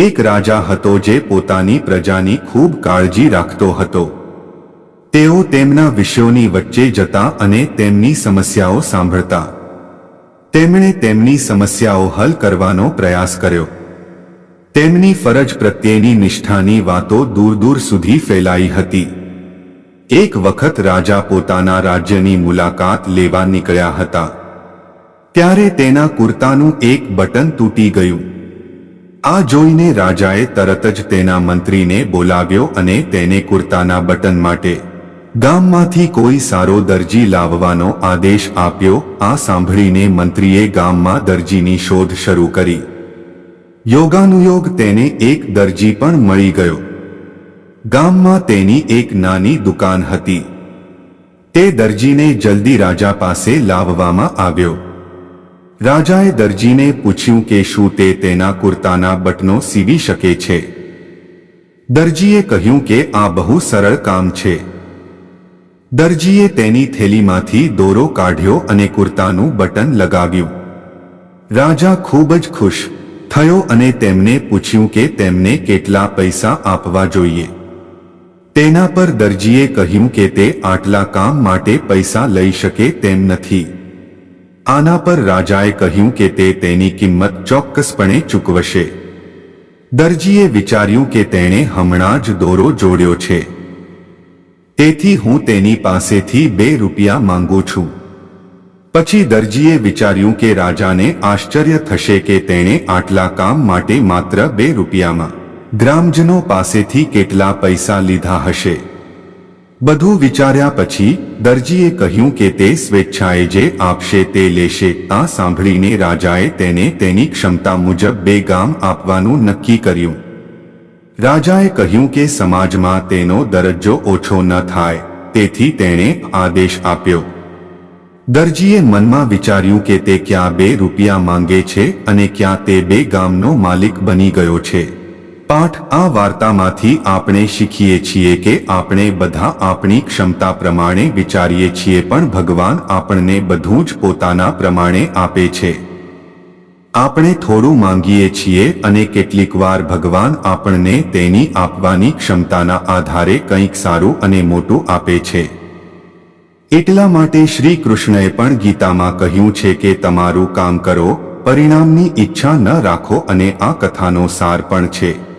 એક રાજા હતો જે પોતાની પ્રજાની ખૂબ કાળજી રાખતો હતો. તેઓ તેમના વિષયોની વચ્ચે જતા અને તેમની સમસ્યાઓ સાંભળતા. તેમણે તેમની સમસ્યાઓ હલ કરવાનો પ્રયાસ કર્યો. તેમની ફરજ પ્રત્યેની નિષ્ઠાની વાતો દૂર દૂર સુધી ફેલાઈ હતી. એક વખત રાજા પોતાના રાજ્યની મુલાકાત લેવા નીકળ્યા હતા. ત્યારે તેના કુર્તાનું એક બટન તૂટી ગયું. આ જોઈને રાજાએ તરત જ તેના મંત્રીને બોલાવ્યો અને તેને કુર્તાના બટન માટે ગામમાંથી કોઈ સારો દરજી લાવવાનો આદેશ આપ્યો. આ સાંભળીને મંત્રીએ ગામમાં દરજીની શોધ શરૂ કરી. યોગાનુયોગ તેને એક દરજી પણ મળી ગયો. ગામમાં તેની એક નાની દુકાન હતી. તે દરજીને જલ્દી રાજા પાસે લાવવામાં આવ્યો. રાજાએ દરજીને પૂછ્યું કે શું તે તેના કુર્તાના બટનો સીવી શકે છે? દરજીએ કહ્યું કે આ બહુ સરળ કામ છે. દરજીએ તેની થેલીમાંથી દોરો કાઢ્યો અને કુર્તાનું બટન લગાવ્યું. રાજા ખૂબ જ ખુશ થયો અને તેમને પૂછ્યું કે તેમને કેટલા પૈસા આપવા જોઈએ. તેના પર દરજીએ કહ્યું કે તે આટલા કામ માટે પૈસા લઈ શકે તેમ નથી. આના પર રાજાએ કહ્યું કે તે તેની કિંમત ચોક્કસપણે ચૂકવશે. દરજીએ વિચાર્યું કે તેણે હમણાં જ દોરો જોડ્યો છે. તેથી હું તેની પાસેથી બે રૂપિયા માંગુ છું. પછી દરજીએ વિચાર્યું કે રાજાને આશ્ચર્ય થશે કે તેણે આટલા કામ માટે માત્ર બે રૂપિયામાં ગ્રામજનો પાસેથી કેટલા પૈસા લીધા હશે. બધું વિચાર્યા પછી દરજીએ કહ્યું કે તે સ્વેચ્છાએ જે આપશે તે લેશે. આ સાંભળીને રાજાએ તેને તેની ક્ષમતા મુજબ બે ગામ આપવાનું નક્કી કર્યું. રાજાએ કહ્યું કે સમાજમાં તેનો દરજ્જો ઓછો ન થાય, તેથી તેણે આદેશ આપ્યો. દરજીએ મનમાં વિચાર્યું કે તે ક્યાં બે રૂપિયા માંગે છે અને ક્યાં તે બે ગામનો માલિક બની ગયો છે. પાઠ આ વાર્તામાંથી આપણે શીખીએ છીએ કે આપણે બધા આપણી ક્ષમતા પ્રમાણે વિચારીએ છીએ પણ ભગવાન આપણને બધું જ પોતાના પ્રમાણે આપે છે. આપણે થોડું માંગીએ છીએ અને કેટલીકવાર ભગવાન આપણને તેની આપવાની ક્ષમતાના આધારે કંઈક સારું અને મોટું આપે છે. એટલા માટે શ્રી કૃષ્ણએ પણ ગીતામાં કહ્યું છે કે તમારું કામ કરો, પરિણામની ઈચ્છા ન રાખો અને આ કથાનો સાર પણ છે.